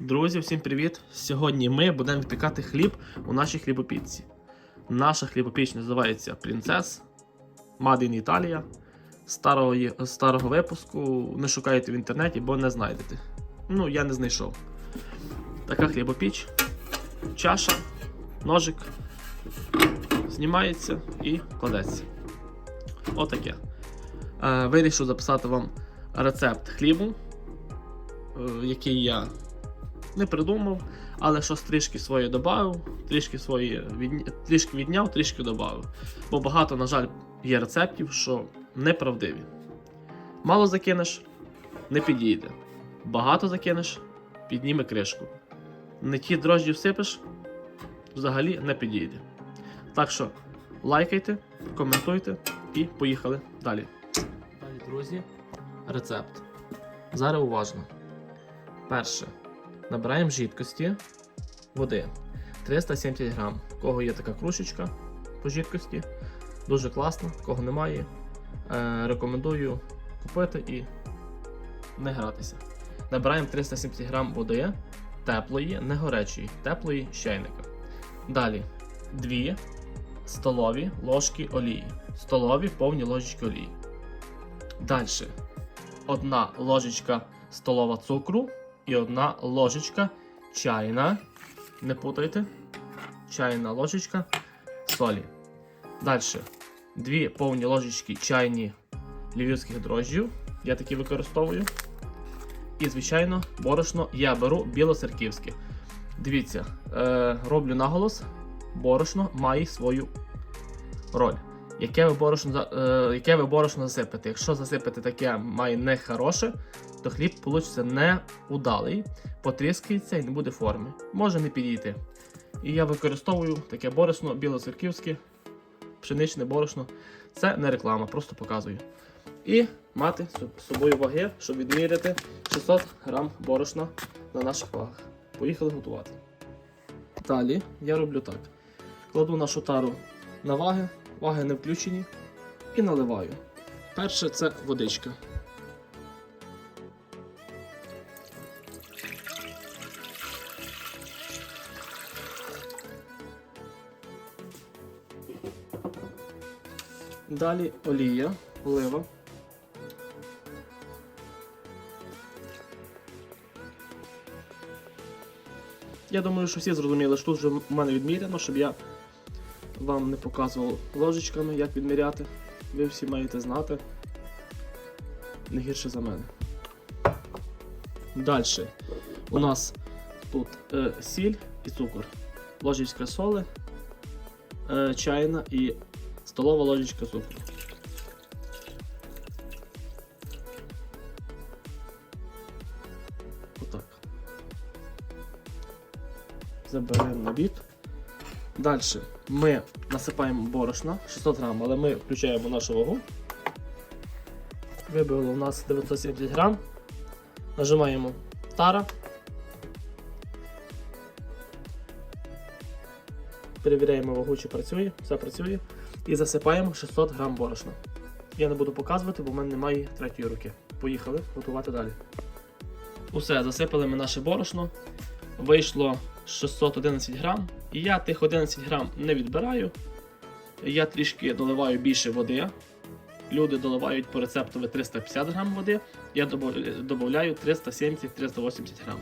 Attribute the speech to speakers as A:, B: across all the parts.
A: Друзі, всім привіт! Сьогодні ми будемо випікати хліб у нашій хлібопічці. Наша хлібопіч називається Принцес Made in Italia. Старого, старого випуску не шукайте в інтернеті, бо не знайдете. Ну, я не знайшов. Така хлібопіч, чаша, ножик. Знімається і кладеться. Отаке. Е, вирішив записати вам рецепт хлібу, е, який я не придумав, але щось трішки своє додав, трішки своє від... трішки відняв, трішки додав. Бо багато, на жаль, є рецептів, що неправдиві. Мало закинеш, не підійде. Багато закинеш, підніме кришку. Не ті дрожжі всипеш, взагалі не підійде. Так що лайкайте, коментуйте і поїхали далі. Далі, друзі, рецепт. Зараз уважно. Перше. Набираємо жидкості води 370 грам. У кого є така кружечка по жидкості, дуже класно, кого немає. Е, рекомендую купити і не гратися. Набираємо 370 грам води теплої, не горячої, теплої чайника. Далі 2 столові ложки олії. Столові повні ложечки олії. Далі одна ложечка столова цукру і одна ложечка чайна. Не путайте. Чайна ложечка солі. Далі. Дві повні ложечки чайні львівських дрожжів. Я такі використовую. І, звичайно, борошно я беру білоцерківське. Дивіться, е, роблю наголос. Борошно має свою роль. Яке ви борошно, е, яке ви борошно засипете? Якщо засипете таке має нехороше, то хліб вийде неудалий, потріскається і не буде форми. Може не підійти. І я використовую таке борошно білоцерківське, пшеничне борошно. Це не реклама, просто показую. І мати з собою ваги, щоб відміряти 600 грам борошна на наших вагах. Поїхали готувати. Далі я роблю так: кладу нашу тару на ваги, ваги не включені, і наливаю. Перше це водичка. Далі олія, олива. Я думаю, що всі зрозуміли, що тут вже в мене відміряно, щоб я вам не показував ложечками, як відміряти. Ви всі маєте знати. Не гірше за мене. Далі. У нас тут е, сіль і цукор. Ложечка соли, е, чайна і столова ложечка цукру. Отак. Заберемо на бік. Далі ми насипаємо борошна 600 грам, але ми включаємо нашу вагу. Вибило у нас 970 грам. Нажимаємо тара. Перевіряємо вагу, чи працює, все працює. І засипаємо 600 грам борошна. Я не буду показувати, бо в мене немає третьої руки. Поїхали готувати далі. Усе, засипали ми наше борошно. Вийшло 611 грам. Я тих 11 грам не відбираю. Я трішки доливаю більше води. Люди доливають по рецептові 350 грам води. Я додаю 370-380 грам.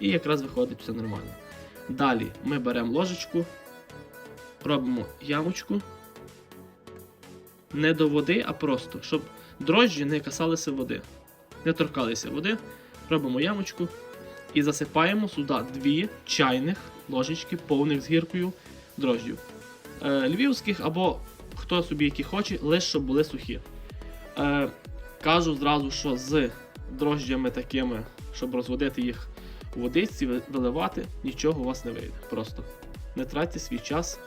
A: І якраз виходить все нормально. Далі ми беремо ложечку, робимо ямочку. Не до води, а просто, щоб дрожжі не касалися води. Не торкалися води. Робимо ямочку і засипаємо сюди дві чайних ложечки повних з гіркою дрожжів. Е, львівських або хто собі які хоче, лише щоб були сухі. Е, кажу зразу, що з дрожжями такими, щоб розводити їх у водичці, виливати, нічого у вас не вийде. Просто не тратьте свій час.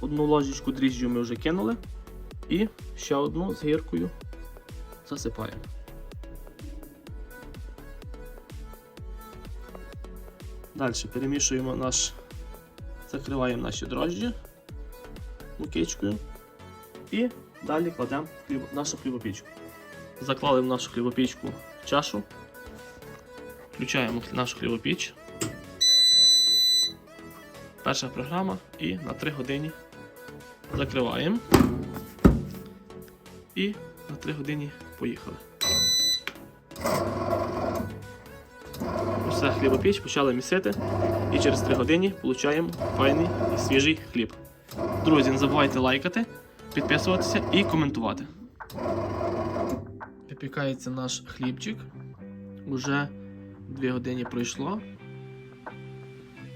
A: Одну ложечку дріжджів ми вже кинули. І ще одну з гіркою засипаємо. Далі перемішуємо наш, закриваємо наші дрожжі мукичкою. І далі кладемо хліб, нашу хлібопічку. Заклали в нашу хлібопічку в чашу. Включаємо нашу хлібопіч. Перша програма і на 3 години закриваємо. І на 3 години поїхали. Усе, хлібопіч почали місити. І через 3 години получаємо файний і свіжий хліб. Друзі, не забувайте лайкати, підписуватися і коментувати. Випікається наш хлібчик. Уже 2 години пройшло.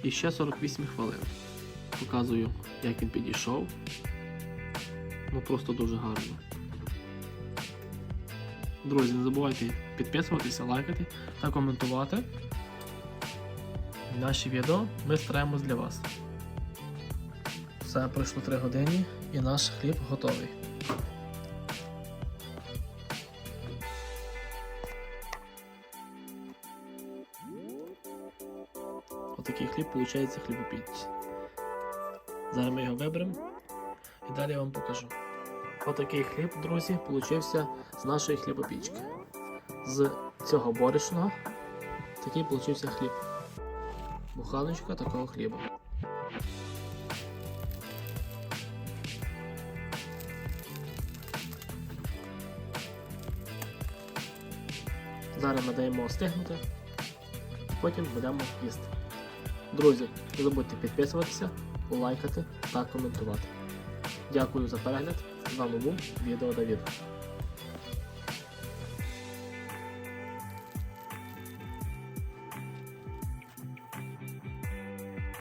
A: І ще 48 хвилин. Показую, як він підійшов. Ну просто дуже гарно. Друзі, не забувайте підписуватися, лайкати та коментувати. Наші відео ми стараємось для вас. Все пройшло 3 години і наш хліб готовий. Отакий хліб виходить хлібопіч. Зараз ми його виберемо і далі я вам покажу. Отакий хліб, друзі, получився з нашої хлібопічки. З цього борошна такий получився хліб. Буханочка такого хліба. Зараз ми даємо остигнути, потім будемо їсти. Друзі, не забудьте підписуватися, лайкати та коментувати. Дякую за перегляд. З вами був відео Давід.